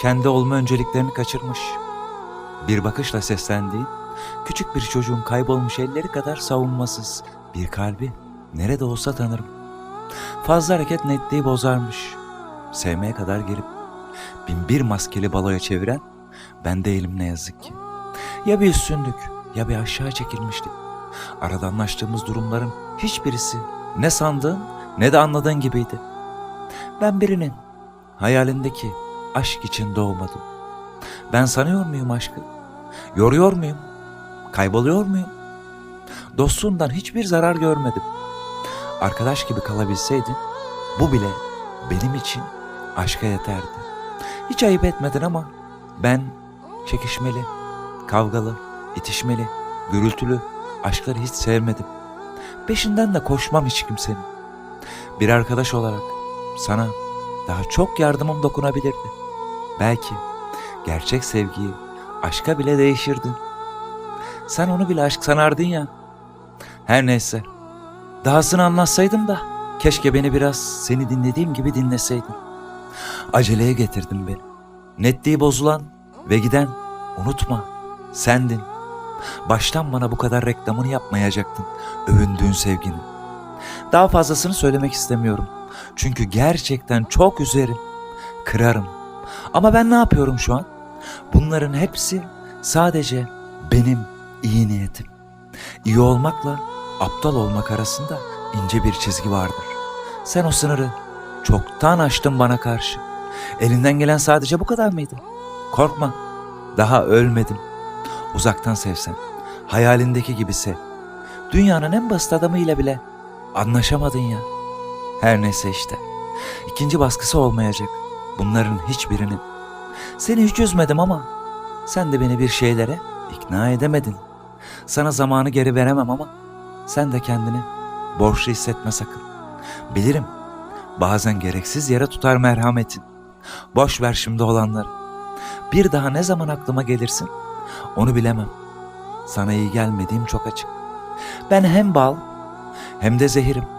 kendi olma önceliklerini kaçırmış. Bir bakışla seslendiğin, küçük bir çocuğun kaybolmuş elleri kadar savunmasız bir kalbi nerede olsa tanırım. Fazla hareket netliği bozarmış. Sevmeye kadar gelip bin bir maskeli baloya çeviren ben değilim ne yazık ki. Ya bir üstündük ya bir aşağı çekilmiştik. Arada anlaştığımız durumların hiçbirisi ne sandığın ne de anladığın gibiydi. Ben birinin hayalindeki aşk için doğmadım. Ben sanıyor muyum aşkı? Yoruyor muyum? Kayboluyor muyum? Dostluğundan hiçbir zarar görmedim. Arkadaş gibi kalabilseydin bu bile benim için aşka yeterdi. Hiç ayıp etmedin ama ben çekişmeli, kavgalı, itişmeli, gürültülü aşkları hiç sevmedim. Peşinden de koşmam hiç kimsenin. Bir arkadaş olarak sana daha çok yardımım dokunabilirdi. Belki gerçek sevgiyi aşka bile değişirdin. Sen onu bile aşk sanardın ya. Her neyse. Dahasını anlatsaydım da keşke beni biraz seni dinlediğim gibi dinleseydin. Aceleye getirdin beni. Netliği bozulan ve giden unutma sendin. Baştan bana bu kadar reklamını yapmayacaktın övündüğün sevginin. Daha fazlasını söylemek istemiyorum. Çünkü gerçekten çok üzerim. Kırarım. Ama ben ne yapıyorum şu an? Bunların hepsi sadece benim iyi niyetim. İyi olmakla aptal olmak arasında ince bir çizgi vardır. Sen o sınırı çoktan aştın bana karşı. Elinden gelen sadece bu kadar mıydı? Korkma. Daha ölmedim. Uzaktan sevsen. Hayalindeki gibi sev. Dünyanın en basit adamıyla bile anlaşamadın ya. Her neyse işte. İkinci baskısı olmayacak. Bunların hiçbirinin. Seni hiç üzmedim ama sen de beni bir şeylere ikna edemedin. Sana zamanı geri veremem ama sen de kendini borçlu hissetme sakın. Bilirim bazen gereksiz yere tutar merhametin. Boş ver şimdi olanları. Bir daha ne zaman aklıma gelirsin onu bilemem. Sana iyi gelmediğim çok açık. Ben hem bal hem de zehirim.